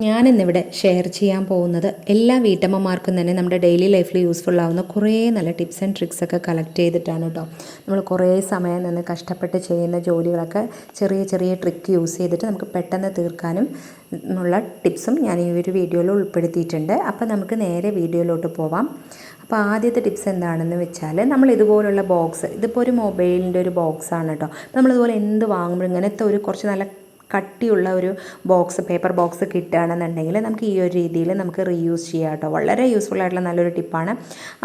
ഞാനിന്നിവിടെ ഷെയർ ചെയ്യാൻ പോകുന്നത് എല്ലാ വീട്ടമ്മമാർക്കും തന്നെ നമ്മുടെ ഡെയിലി ലൈഫിൽ യൂസ്ഫുൾ ആവുന്ന കുറേ നല്ല ടിപ്സ് ആൻഡ് ട്രിക്സ് ഒക്കെ കളക്ട് ചെയ്തിട്ടാണ് കേട്ടോ നമ്മൾ കുറേ സമയം നിന്ന് കഷ്ടപ്പെട്ട് ചെയ്യുന്ന ജോലികളൊക്കെ ചെറിയ ചെറിയ ട്രിക്ക് യൂസ് ചെയ്തിട്ട് നമുക്ക് പെട്ടെന്ന് തീർക്കാനും ഉള്ള ടിപ്സും ഞാൻ ഈ ഒരു വീഡിയോയിൽ ഉൾപ്പെടുത്തിയിട്ടുണ്ട്. അപ്പോൾ നമുക്ക് നേരെ വീഡിയോയിലോട്ട് പോവാം. അപ്പോൾ ആദ്യത്തെ ടിപ്സ് എന്താണെന്ന് വെച്ചാൽ നമ്മൾ ഇതുപോലുള്ള ബോക്സ് ഇതിപ്പോൾ ഒരു മൊബൈലിന്റെ ഒരു ബോക്സ് ആണ് കേട്ടോ നമ്മളിതുപോലെ എന്ത് വാങ്ങുമ്പോഴും ഇങ്ങനത്തെ ഒരു കുറച്ച് നല്ല കട്ടിയുള്ള ഒരു ബോക്സ് പേപ്പർ ബോക്സ് കിട്ടുകയാണെന്നുണ്ടെങ്കിൽ നമുക്ക് ഈ ഒരു രീതിയിൽ നമുക്ക് റീയൂസ് ചെയ്യാം കേട്ടോ. വളരെ യൂസ്ഫുൾ ആയിട്ടുള്ള നല്ലൊരു ടിപ്പാണ്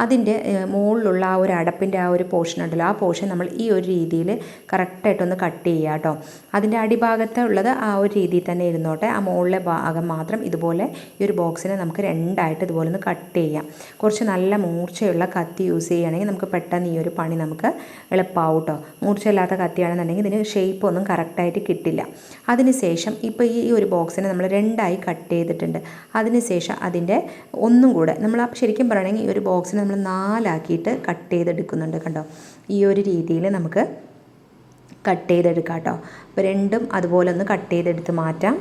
അതിന്റെ മുകളിലുള്ള ആ ഒരു അടപ്പിന്റെ ആ ഒരു പോർഷൻ ഉണ്ടല്ലോ ആ പോർഷൻ നമ്മൾ ഈ ഒരു രീതിയിൽ കറക്റ്റായിട്ടൊന്ന് കട്ട് ചെയ്യുക കേട്ടോ. അതിന്റെ അടിഭാഗത്ത് ഉള്ളത് ആ ഒരു രീതിയിൽ തന്നെ ഇരുന്നോട്ടെ. ആ മുകളിലെ ഭാഗം മാത്രം ഇതുപോലെ ഈ ഒരു ബോക്സിനെ നമുക്ക് രണ്ടായിട്ട് ഇതുപോലെ ഒന്ന് കട്ട് ചെയ്യാം. കുറച്ച് നല്ല മൂർച്ചയുള്ള കത്തി യൂസ് ചെയ്യുകയാണെങ്കിൽ നമുക്ക് പെട്ടെന്ന് ഈ ഒരു പണി നമുക്ക് എളുപ്പമാവും കേട്ടോ. മൂർച്ചയില്ലാത്ത കത്തിയാണെന്നുണ്ടെങ്കിൽ ഇതിന് ഷേപ്പ് ഒന്നും കറക്റ്റായിട്ട് കിട്ടില്ല. അതിനുശേഷം ഇപ്പോൾ ഈ ഒരു ബോക്സിനെ നമ്മൾ രണ്ടായി കട്ട് ചെയ്തിട്ടുണ്ട്. അതിനുശേഷം അതിന്റെ ഒന്നും കൂടെ നമ്മൾ ശരിക്കും പറയുകയാണെങ്കിൽ ഈ ഒരു ബോക്സിനെ നമ്മൾ നാലാക്കിയിട്ട് കട്ട് ചെയ്തെടുക്കുന്നുണ്ട് കണ്ടോ? ഈ ഒരു രീതിയിൽ നമുക്ക് കട്ട് ചെയ്തെടുക്കാം കേട്ടോ. അപ്പോൾ രണ്ടും അതുപോലെ ഒന്ന് കട്ട് ചെയ്തെടുത്ത് മാറ്റാം.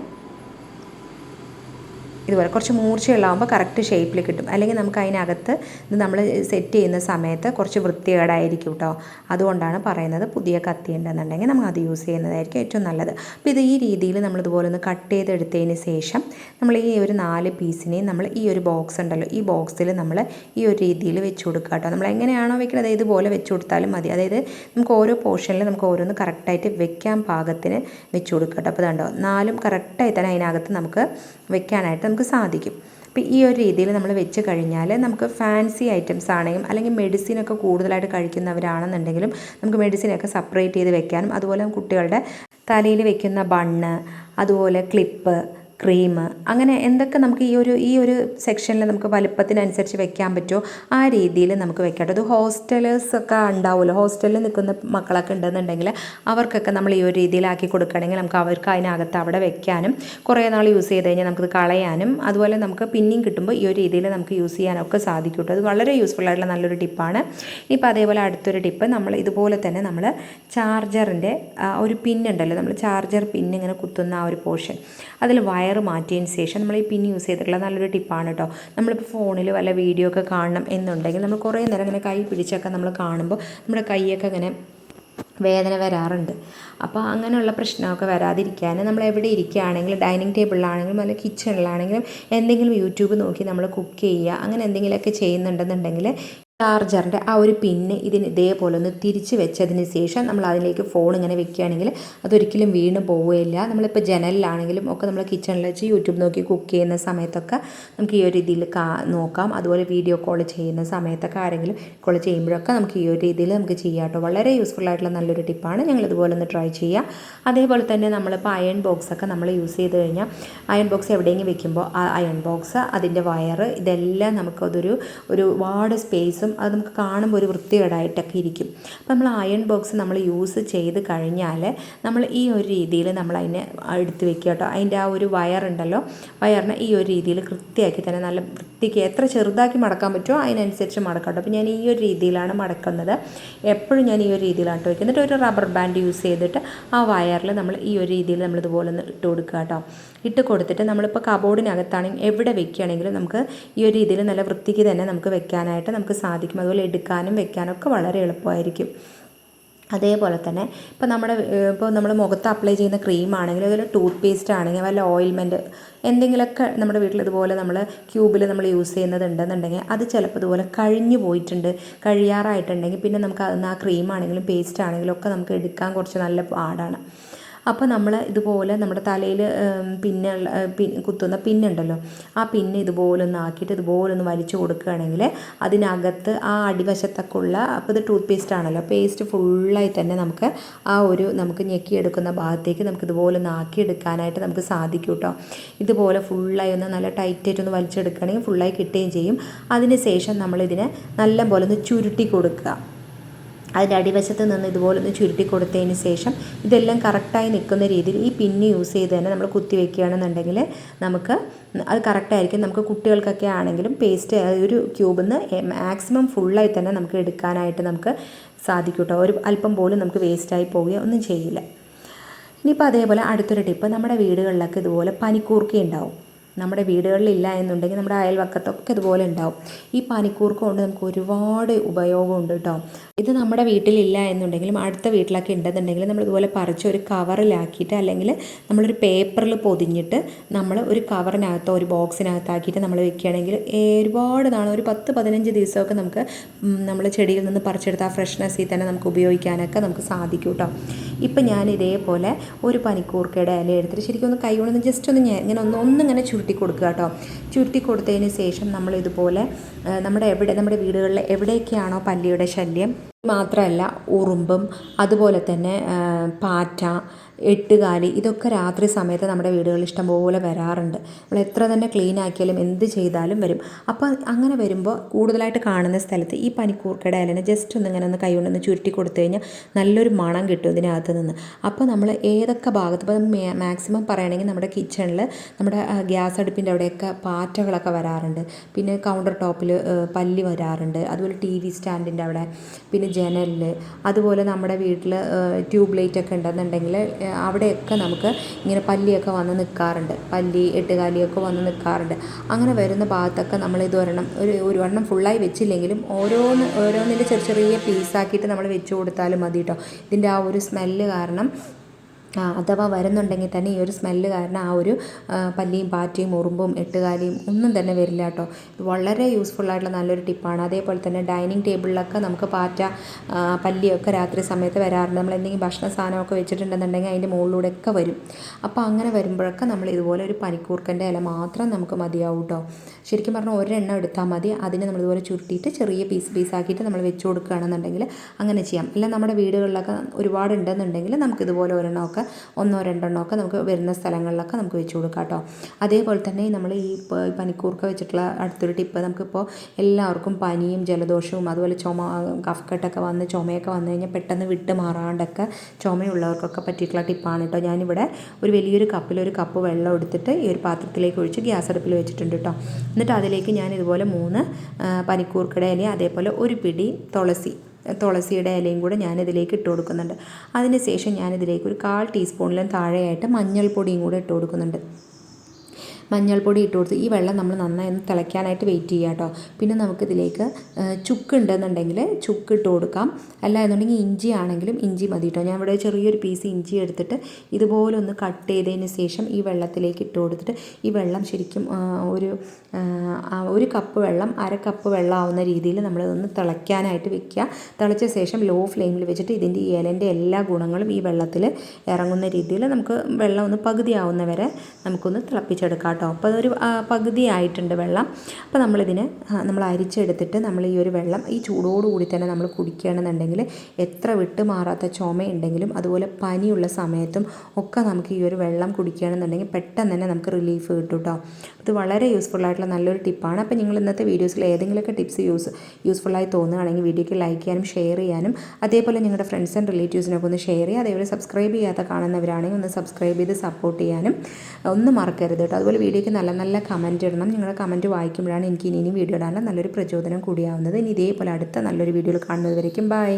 ഇതുപോലെ കുറച്ച് മൂർച്ചയുള്ളതാകുമ്പോൾ കറക്റ്റ് ഷേപ്പിൽ കിട്ടും. അല്ലെങ്കിൽ നമുക്ക് അതിനകത്ത് ഇത് നമ്മൾ സെറ്റ് ചെയ്യുന്ന സമയത്ത് കുറച്ച് വൃത്തികേടായിരിക്കും കേട്ടോ അതുകൊണ്ടാണ് പറയുന്നത് പുതിയ കത്തി ഉണ്ടെന്നുണ്ടെങ്കിൽ നമ്മൾ അത് യൂസ് ചെയ്യുന്നതായിരിക്കും ഏറ്റവും നല്ലത്. അപ്പോൾ ഇത് ഈ രീതിയിൽ നമ്മൾ ഇതുപോലെ ഒന്ന് കട്ട് ചെയ്തെടുത്തതിന് ശേഷം നമ്മൾ ഈ ഒരു നാല് പീസിനെയും നമ്മൾ ഈ ഒരു ബോക്സ് ഉണ്ടല്ലോ ഈ ബോക്സിൽ നമ്മൾ ഈ ഒരു രീതിയിൽ വെച്ച് കൊടുക്കുക കേട്ടോ നമ്മൾ എങ്ങനെയാണോ വെക്കുന്നത് ഇതുപോലെ വെച്ച് കൊടുത്താലും മതി. അതായത് നമുക്ക് ഓരോ പോർഷനിൽ നമുക്ക് ഓരോന്ന് കറക്റ്റായിട്ട് വെക്കാൻ പാകത്തിന് വെച്ച് കൊടുക്കുക കേട്ടോ അപ്പോൾ ഇതുണ്ടോ നാലും കറക്റ്റായി തന്നെ അതിനകത്ത് നമുക്ക് വെക്കാനായിട്ട് സാധിക്കും. അപ്പോൾ ഈ ഒരു രീതിയിൽ നമ്മൾ വെച്ച് കഴിഞ്ഞാൽ നമുക്ക് ഫാൻസി ഐറ്റംസ് ആണെങ്കിലും അല്ലെങ്കിൽ മെഡിസിനൊക്കെ കൂടുതലായിട്ട് കഴിക്കുന്നവരാണെന്നുണ്ടെങ്കിലും നമുക്ക് മെഡിസിനൊക്കെ സെപ്പറേറ്റ് ചെയ്ത് വെക്കാനും അതുപോലെ കുട്ടികളുടെ തലയിൽ വെക്കുന്ന ബണ്ണ് അതുപോലെ ക്ലിപ്പ് ക്രീം അങ്ങനെ എന്തൊക്കെ നമുക്ക് ഈ ഒരു ഈ ഒരു സെക്ഷനിൽ നമുക്ക് വലുപ്പത്തിനനുസരിച്ച് വെക്കാൻ പറ്റുമോ ആ രീതിയിൽ നമുക്ക് വെക്കാം അത് ഹോസ്റ്റലേഴ്സ് ഒക്കെ ഉണ്ടാവുമല്ലോ. ഹോസ്റ്റലിൽ നിൽക്കുന്ന മക്കളൊക്കെ ഉണ്ടെന്നുണ്ടെങ്കിൽ അവർക്കൊക്കെ നമ്മൾ ഈ ഒരു രീതിയിലാക്കി കൊടുക്കുകയാണെങ്കിൽ നമുക്ക് അവർക്ക് അതിനകത്ത് അവിടെ വെക്കാനും കുറേ നാൾ യൂസ് ചെയ്ത് കഴിഞ്ഞാൽ നമുക്കത് കളയാനും അതുപോലെ നമുക്ക് പിന്നെയും കിട്ടുമ്പോൾ ഈ ഒരു രീതിയിൽ നമുക്ക് യൂസ് ചെയ്യാനൊക്കെ സാധിക്കും അത് വളരെ യൂസ്ഫുൾ ആയിട്ടുള്ള നല്ലൊരു ടിപ്പാണ് ഇപ്പോൾ അതേപോലെ അടുത്തൊരു ടിപ്പ് നമ്മൾ ഇതുപോലെ തന്നെ നമ്മൾ ചാർജറിന്റെ ഒരു പിന്നുണ്ടല്ലോ നമ്മൾ ചാർജർ പിന്നിങ്ങനെ കുത്തുന്ന ആ ഒരു പോർഷൻ അതിൽ വയർ വയർ മാറ്റിയതിന് ശേഷം നമ്മൾ ഈ പിൻ യൂസ് ചെയ്തിട്ടുള്ള നല്ലൊരു ടിപ്പാണ് കേട്ടോ നമ്മളിപ്പോൾ ഫോണിൽ വല്ല വീഡിയോ ഒക്കെ കാണണം എന്നുണ്ടെങ്കിൽ നമ്മൾ കുറേ നേരം ഇങ്ങനെ കൈ പിടിച്ചൊക്കെ നമ്മൾ കാണുമ്പോൾ നമ്മുടെ കൈയൊക്കെ ഇങ്ങനെ വേദന വരാറുണ്ട്. അപ്പോൾ അങ്ങനെയുള്ള പ്രശ്നമൊക്കെ വരാതിരിക്കാൻ നമ്മൾ എവിടെ ഇരിക്കുകയാണെങ്കിലും ഡൈനിങ് ടേബിളിലാണെങ്കിലും അല്ലെങ്കിൽ കിച്ചണിലാണെങ്കിലും എന്തെങ്കിലും യൂട്യൂബ് നോക്കി നമ്മൾ കുക്ക് ചെയ്യുക അങ്ങനെ എന്തെങ്കിലുമൊക്കെ ചെയ്യുന്നുണ്ടെന്നുണ്ടെങ്കിൽ ചാർജറിന്റെ ആ ഒരു പിന്ന് ഇതിന് ഇതേപോലെ ഒന്ന് തിരിച്ച് വെച്ചതിന് ശേഷം നമ്മൾ അതിലേക്ക് ഫോൺ ഇങ്ങനെ വെക്കുകയാണെങ്കിൽ അതൊരിക്കലും വീണ് പോവുകയില്ല. നമ്മളിപ്പോൾ ജനലിലാണെങ്കിലും ഒക്കെ നമ്മൾ കിച്ചണിൽ വെച്ച് യൂട്യൂബ് നോക്കി കുക്ക് ചെയ്യുന്ന സമയത്തൊക്കെ നമുക്ക് ഈ ഒരു രീതിയിൽ കാ നോക്കാം. അതുപോലെ വീഡിയോ കോൾ ചെയ്യുന്ന സമയത്തൊക്കെ ആരെങ്കിലും കോൾ ചെയ്യുമ്പോഴൊക്കെ നമുക്ക് ഈ ഒരു രീതിയിൽ നമുക്ക് ചെയ്യാം കേട്ടോ. വളരെ യൂസ്ഫുൾ ആയിട്ടുള്ള നല്ലൊരു ടിപ്പാണ് ഞങ്ങൾ ഇതുപോലെ ഒന്ന് ട്രൈ ചെയ്യാം. അതേപോലെ തന്നെ നമ്മളിപ്പോൾ അയൺ ബോക്സൊക്കെ നമ്മൾ യൂസ് ചെയ്ത് കഴിഞ്ഞാൽ അയൺ ബോക്സ് എവിടെയെങ്കിലും വെക്കുമ്പോൾ ആ അയൺ ബോക്സ് അതിന്റെ വയർ ഇതെല്ലാം നമുക്കതൊരു ഒരുപാട് സ്പേസും ബോക്സും അത് നമുക്ക് കാണുമ്പോൾ ഒരു വൃത്തികേടായിട്ടൊക്കെ ഇരിക്കും. അപ്പോൾ നമ്മൾ അയൺ ബോക്സ് നമ്മൾ യൂസ് ചെയ്ത് കഴിഞ്ഞാൽ നമ്മൾ ഈ ഒരു രീതിയിൽ നമ്മൾ അതിനെ എടുത്ത് വെക്കുക കേട്ടോ. അതിന്റെ ആ ഒരു വയറുണ്ടല്ലോ വയറിനെ ഈ ഒരു രീതിയിൽ കൃത്യമാക്കി തന്നെ നല്ല വൃത്തിക്ക് എത്ര ചെറുതാക്കി മടക്കാൻ പറ്റുമോ അതിനനുസരിച്ച് മടക്കാം കേട്ടോ. അപ്പോൾ ഞാൻ ഈ ഒരു രീതിയിലാണ് മടക്കുന്നത്. എപ്പോഴും ഞാൻ ഈ ഒരു രീതിയിലാണ് കേട്ടോ വയ്ക്കുന്നത് ഒരു റബ്ബർ ബാൻഡ് യൂസ് ചെയ്തിട്ട് ആ വയറിൽ നമ്മൾ ഈ ഒരു രീതിയിൽ നമ്മൾ ഇതുപോലെ ഒന്ന് ഇട്ട് കൊടുക്കുക കേട്ടോ. ഇട്ട് കൊടുത്തിട്ട് നമ്മളിപ്പോൾ കബോർഡിനകത്താണെങ്കിൽ എവിടെ വെക്കുകയാണെങ്കിലും നമുക്ക് ഈ ഒരു രീതിയിൽ നല്ല വൃത്തിക്ക് തന്നെ നമുക്ക് വെക്കാനായിട്ട് നമുക്ക് സാധിക്കും. അതുപോലെ എടുക്കാനും വെക്കാനും ഒക്കെ വളരെ എളുപ്പമായിരിക്കും. അതേപോലെ തന്നെ ഇപ്പോൾ നമ്മുടെ ഇപ്പോൾ നമ്മൾ മുഖത്ത് അപ്ലൈ ചെയ്യുന്ന ക്രീം ആണെങ്കിൽ അതിൽ ടൂത്ത് പേസ്റ്റ് ആണെങ്കിൽ വല്ല ഓയിൽമെന്റ് എന്തെങ്കിലുമൊക്കെ നമ്മുടെ വീട്ടിൽ ഇതുപോലെ നമ്മൾ ക്യൂബിൽ നമ്മൾ യൂസ് ചെയ്യുന്നത് ഉണ്ടെന്നുണ്ടെങ്കിൽ അത് ചിലപ്പോൾ ഇതുപോലെ കഴിഞ്ഞു പോയിട്ടുണ്ട് കഴിയാറായിട്ടുണ്ടെങ്കിൽ പിന്നെ നമുക്ക് ആ ക്രീം ആണെങ്കിലും പേസ്റ്റ് ആണെങ്കിലും ഒക്കെ നമുക്ക് എടുക്കാൻ കുറച്ച് നല്ല പാടാണ്. അപ്പോൾ നമ്മൾ ഇതുപോലെ നമ്മുടെ തലയിൽ പിന്നെ കുത്തുന്ന പിന്നുണ്ടല്ലോ. ആ പിന്ന് ഇതുപോലെ ഒന്ന് ആക്കിയിട്ട് ഇതുപോലെ ഒന്ന് വലിച്ചു കൊടുക്കുകയാണെങ്കിൽ അതിനകത്ത് ആ അടിവശത്തൊക്കെ ഉള്ള അപ്പോൾ ഇത് ടൂത്ത് പേസ്റ്റ് ആണല്ലോ പേസ്റ്റ് ഫുള്ളായി തന്നെ നമുക്ക് ആ ഒരു നമുക്ക് ഞെക്കിയെടുക്കുന്ന ഭാഗത്തേക്ക് നമുക്ക് ഇതുപോലെ ഒന്ന് ആക്കിയെടുക്കാനായിട്ട് നമുക്ക് സാധിക്കും കേട്ടോ ഇതുപോലെ ഫുള്ളായി ഒന്ന് നല്ല ടൈറ്റായിട്ട് ഒന്ന് വലിച്ചെടുക്കുകയാണെങ്കിൽ ഫുള്ളായി കിട്ടുകയും ചെയ്യും. അതിന് ശേഷം നമ്മളിതിനെ നല്ല പോലെ ഒന്ന് ചുരുട്ടി കൊടുക്കുക. അതിന്റെ അടിവശത്ത് നിന്ന് ഇതുപോലെ ഒന്ന് ചുരുട്ടി കൊടുത്തതിന് ശേഷം ഇതെല്ലാം കറക്റ്റായി നിൽക്കുന്ന രീതിയിൽ ഈ പിന്ന് യൂസ് ചെയ്ത് തന്നെ നമ്മൾ കുത്തി വെക്കുകയാണെന്നുണ്ടെങ്കിൽ നമുക്ക് അത് കറക്റ്റായിരിക്കും. നമുക്ക് കുട്ടികൾക്കൊക്കെ ആണെങ്കിലും പേസ്റ്റ് ഒരു ക്യൂബിൽ നിന്ന് മാക്സിമം ഫുള്ളായി തന്നെ നമുക്ക് എടുക്കാനായിട്ട് നമുക്ക് സാധിക്കും കേട്ടോ. ഒരു അല്പം പോലും നമുക്ക് വേസ്റ്റായി പോവുകയോ ഒന്നും ചെയ്യില്ല. ഇനിയിപ്പോൾ അതേപോലെ അടുത്തൊരു ടിപ്പ് നമ്മുടെ വീടുകളിലൊക്കെ ഇതുപോലെ പനിക്കൂർക്ക ഉണ്ടാവും. നമ്മുടെ വീടുകളിലില്ല എന്നുണ്ടെങ്കിൽ നമ്മുടെ അയൽവക്കത്തൊക്കെ ഇതുപോലെ ഉണ്ടാവും. ഈ പനിക്കൂർക്ക കൊണ്ട് നമുക്ക് ഒരുപാട് ഉപയോഗമുണ്ട് കേട്ടോ. ഇത് നമ്മുടെ വീട്ടിലില്ല എന്നുണ്ടെങ്കിലും അടുത്ത വീട്ടിലൊക്കെ ഉണ്ടെന്നുണ്ടെങ്കിൽ നമ്മൾ ഇതുപോലെ പറിച്ച് ഒരു കവറിലാക്കിയിട്ട് അല്ലെങ്കിൽ നമ്മളൊരു പേപ്പറിൽ പൊതിഞ്ഞിട്ട് നമ്മൾ ഒരു കവറിനകത്തോ ഒരു ബോക്സിനകത്താക്കിയിട്ട് നമ്മൾ വെക്കുകയാണെങ്കിൽ ഒരുപാട് നാളെ ഒരു പത്ത് പതിനഞ്ച് ദിവസമൊക്കെ നമുക്ക് നമ്മൾ ചെടിയിൽ നിന്ന് പറിച്ചെടുത്ത ആ ഫ്രഷ്നെസ്സിൽ തന്നെ നമുക്ക് ഉപയോഗിക്കാനൊക്കെ നമുക്ക് സാധിക്കും കേട്ടോ. ഇപ്പം ഞാൻ ഇതേപോലെ ഒരു പനിക്കൂർക്കയുടെ ഇല എടുത്തിട്ട് ശരിക്കും ഒന്ന് കൈ കൊണ്ടൊന്ന് ജസ്റ്റ് ഒന്ന് ഞാൻ ഇങ്ങനെ ഒന്ന് ഒന്നിങ്ങനെ ചുരുട്ടി കൊടുക്കുക കേട്ടോ. ചുരുട്ടി കൊടുത്തതിന് ശേഷം നമ്മൾ ഇതുപോലെ നമ്മുടെ എവിടെ നമ്മുടെ വീടുകളിൽ എവിടെയൊക്കെയാണോ പല്ലിയുടെ ശല്യം മാത്രമല്ല ഉറുമ്പും അതുപോലെ തന്നെ പാറ്റ എട്ടുകാലി ഇതൊക്കെ രാത്രി സമയത്ത് നമ്മുടെ വീടുകളിൽ ഇഷ്ടംപോലെ വരാറുണ്ട്. നമ്മൾ എത്ര തന്നെ ക്ലീൻ ആക്കിയാലും എന്ത് ചെയ്താലും വരും. അപ്പോൾ അങ്ങനെ വരുമ്പോൾ കൂടുതലായിട്ട് കാണുന്ന സ്ഥലത്ത് ഈ പനിക്കൂർക്കയുടെ ഇലനെ ജസ്റ്റ് ഒന്ന് ഇങ്ങനെ ഒന്ന് കൈകൊണ്ടൊന്ന് ചുരുട്ടി കൊടുത്തു കഴിഞ്ഞാൽ നല്ലൊരു മണം കിട്ടും ഇതിനകത്ത് നിന്ന്. അപ്പോൾ നമ്മൾ ഏതൊക്കെ ഭാഗത്ത് ഇപ്പോൾ മാക്സിമം പറയുകയാണെങ്കിൽ നമ്മുടെ കിച്ചണിൽ നമ്മുടെ ഗ്യാസ് അടുപ്പിന്റെ അവിടെയൊക്കെ പാറ്റകളൊക്കെ വരാറുണ്ട്. പിന്നെ കൗണ്ടർ ടോപ്പിൽ പല്ലി വരാറുണ്ട്. അതുപോലെ ടി വി സ്റ്റാൻഡിന്റെ അവിടെ. പിന്നെ ജനലിൽ അതുപോലെ നമ്മുടെ വീട്ടിൽ ട്യൂബ് ലൈറ്റ് ഒക്കെ ഉണ്ടെന്നുണ്ടെങ്കിൽ അവിടെയൊക്കെ നമുക്ക് ഇങ്ങനെ പല്ലിയൊക്കെ വന്ന് നിൽക്കാറുണ്ട് പല്ലി എട്ടുകാലിയൊക്കെ വന്ന് നിൽക്കാറുണ്ട് അങ്ങനെ വരുന്ന ഭാഗത്തൊക്കെ നമ്മൾ ഇത് ഒരെണ്ണം ഒരു ഒരു എണ്ണം ഫുള്ളായി വെച്ചില്ലെങ്കിലും ഓരോന്ന് ഓരോന്നിന്റെ ചെറിയ ചെറിയ പീസാക്കിയിട്ട് നമ്മൾ വെച്ച് കൊടുത്താലും മതി കേട്ടോ ഇതിന്റെ ആ ഒരു സ്മെല്ല് കാരണം അഥവാ വരുന്നുണ്ടെങ്കിൽ തന്നെ ഈ ഒരു സ്മെല്ല് കാരണം ആ ഒരു പല്ലിയും പാറ്റയും ഉറുമ്പും എട്ടുകാലിയും ഒന്നും തന്നെ വരില്ല കേട്ടോ. വളരെ യൂസ്ഫുൾ ആയിട്ടുള്ള നല്ലൊരു ടിപ്പാണ് അതേപോലെ തന്നെ ഡൈനിങ് ടേബിളിലൊക്കെ നമുക്ക് പാറ്റ പല്ലിയൊക്കെ രാത്രി സമയത്ത് വരാറുണ്ട്. നമ്മൾ എന്തെങ്കിലും ഭക്ഷണ സാധനമൊക്കെ വെച്ചിട്ടുണ്ടെന്നുണ്ടെങ്കിൽ അതിന്റെ മുകളിലൂടെയൊക്കെ വരും. അപ്പോൾ അങ്ങനെ വരുമ്പോഴൊക്കെ നമ്മൾ ഇതുപോലെ ഒരു പനിക്കൂർക്കന്റെ ഇല മാത്രം നമുക്ക് മതിയാവും കേട്ടോ. ശരിക്കും പറഞ്ഞാൽ ഒരെണ്ണം എടുത്താൽ മതി. അതിനെ നമ്മൾ ഇതുപോലെ ചുരുട്ടിയിട്ട് ചെറിയ പീസ് പീസാക്കിയിട്ട് നമ്മൾ വെച്ച് കൊടുക്കുകയാണെന്നുണ്ടെങ്കിൽ അങ്ങനെ ചെയ്യാം. അല്ല നമ്മുടെ വീടുകളിലൊക്കെ ഒരുപാട് ഉണ്ടെന്നുണ്ടെങ്കിൽ നമുക്ക് ഇതുപോലെ ഒരെണ്ണമൊക്കെ ഒന്നോ രണ്ടെണ്ണോ ഒക്കെ നമുക്ക് വരുന്ന സ്ഥലങ്ങളിലൊക്കെ നമുക്ക് വെച്ച് കൊടുക്കാം കേട്ടോ. അതേപോലെ തന്നെ നമ്മൾ ഈ പനിക്കൂർക്ക വെച്ചിട്ടുള്ള അടുത്തൊരു ടിപ്പ് നമുക്കിപ്പോൾ എല്ലാവർക്കും പനിയും ജലദോഷവും അതുപോലെ ചുമ കഫക്കെട്ടൊക്കെ വന്ന് ചുമയൊക്കെ വന്നു കഴിഞ്ഞാൽ പെട്ടെന്ന് വിട്ട് മാറാണ്ടൊക്കെ ചുമയുള്ളവർക്കൊക്കെ പറ്റിയിട്ടുള്ള ടിപ്പാണ് കേട്ടോ. ഞാനിവിടെ ഒരു വലിയൊരു കപ്പിൽ ഒരു കപ്പ് വെള്ളം എടുത്തിട്ട് ഈ ഒരു പാത്രത്തിലേക്ക് ഒഴിച്ച് ഗ്യാസ് അടുപ്പിൽ വെച്ചിട്ടുണ്ട് കേട്ടോ. എന്നിട്ട് അതിലേക്ക് ഞാൻ ഇതുപോലെ മൂന്ന് പനിക്കൂർക്കിടയിലെ അതേപോലെ ഒരു പിടി തുളസി തുളസിയുടെ ഇലയും കൂടെ ഞാനിതിലേക്ക് ഇട്ട് കൊടുക്കുന്നുണ്ട്. അതിന് ശേഷം ഞാനിതിലേക്ക് ഒരു കാൽ ടീസ്പൂണിലും താഴെയായിട്ട് മഞ്ഞൾപ്പൊടിയും കൂടെ ഇട്ട് കൊടുക്കുന്നുണ്ട്. മഞ്ഞൾപ്പൊടി ഇട്ട് കൊടുത്ത് ഈ വെള്ളം നമ്മൾ നന്നായി ഒന്ന് തിളയ്ക്കാനായിട്ട് വെയിറ്റ് ചെയ്യുക കേട്ടോ. പിന്നെ നമുക്കിതിലേക്ക് ചുക്ക് ഉണ്ടെന്നുണ്ടെങ്കിൽ ചുക്ക് ഇട്ട് കൊടുക്കാം. അല്ല എന്നുണ്ടെങ്കിൽ ഇഞ്ചി ആണെങ്കിലും ഇഞ്ചി മതി കേട്ടോ. ഞാൻ ഇവിടെ ചെറിയൊരു പീസ് ഇഞ്ചി എടുത്തിട്ട് ഇതുപോലെ ഒന്ന് കട്ട് ചെയ്തതിന് ശേഷം ഈ വെള്ളത്തിലേക്ക് ഇട്ട് കൊടുത്തിട്ട് ഈ വെള്ളം ശരിക്കും ഒരു ഒരു കപ്പ് വെള്ളം അര കപ്പ് വെള്ളം ആവുന്ന രീതിയിൽ നമ്മളിതൊന്ന് തിളയ്ക്കാനായിട്ട് വെക്കുക. തിളച്ച ശേഷം ലോ ഫ്ലെയിമിൽ വെച്ചിട്ട് ഇതിന്റെ ഇലന്റെ എല്ലാ ഗുണങ്ങളും ഈ വെള്ളത്തിൽ ഇറങ്ങുന്ന രീതിയിൽ നമുക്ക് വെള്ളം ഒന്ന് പകുതിയാവുന്ന വരെ നമുക്കൊന്ന് തിളപ്പിച്ചെടുക്കാം കേട്ടോ. അപ്പോൾ അതൊരു പകുതി ആയിട്ടുണ്ട് വെള്ളം. അപ്പോൾ നമ്മളിതിനെ നമ്മൾ അരിച്ചെടുത്തിട്ട് നമ്മൾ ഈ ഒരു വെള്ളം ഈ ചൂടോടുകൂടി തന്നെ നമ്മൾ കുടിക്കുകയാണെന്നുണ്ടെങ്കിൽ എത്ര വിട്ട് മാറാത്ത ചുമയുണ്ടെങ്കിലും അതുപോലെ പനിയുള്ള സമയത്തും ഒക്കെ നമുക്ക് ഈ ഒരു വെള്ളം കുടിക്കുകയാണെന്നുണ്ടെങ്കിൽ പെട്ടെന്ന് തന്നെ നമുക്ക് റിലീഫ് കിട്ടും കേട്ടോ. ഇത് വളരെ യൂസ്ഫുൾ ആയിട്ടുള്ള നല്ലൊരു ടിപ്പാണ് അപ്പോൾ നിങ്ങൾ ഇന്നത്തെ വീഡിയോസിൽ ഏതെങ്കിലുമൊക്കെ ടിപ്സ് യൂസ് യൂസ്ഫുള്ളായി തോന്നുകയാണെങ്കിൽ വീഡിയോയ്ക്ക് ലൈക്ക് ചെയ്യാനും ഷെയർ ചെയ്യാനും അതേപോലെ നിങ്ങളുടെ ഫ്രണ്ട്സ് ആൻഡ് റിലേറ്റീവ്സിനൊക്കെ ഒന്ന് ഷെയർ ചെയ്യുക. അതേപോലെ സബ്സ്ക്രൈബ് ചെയ്യാത്ത കാണുന്നവരാണെങ്കിൽ ഒന്ന് സബ്സ്ക്രൈബ് ചെയ്ത് സപ്പോർട്ട് ചെയ്യാനും ഒന്നും മറക്കരുത് കേട്ടോ. അതുപോലെ വീഡിയോയ്ക്ക് നല്ല നല്ല കമന്റ് ഇടണം. നിങ്ങളുടെ കമന്റ് വായിക്കുമ്പോഴാണ് എനിക്ക് ഇനി വീഡിയോ ഇടാനുള്ള നല്ലൊരു പ്രചോദനം കൂടിയാവുന്നത്. ഇനി ഇതേപോലെ അടുത്ത നല്ലൊരു വീഡിയോയിൽ കാണുന്നത് വരയ്ക്കും ബൈ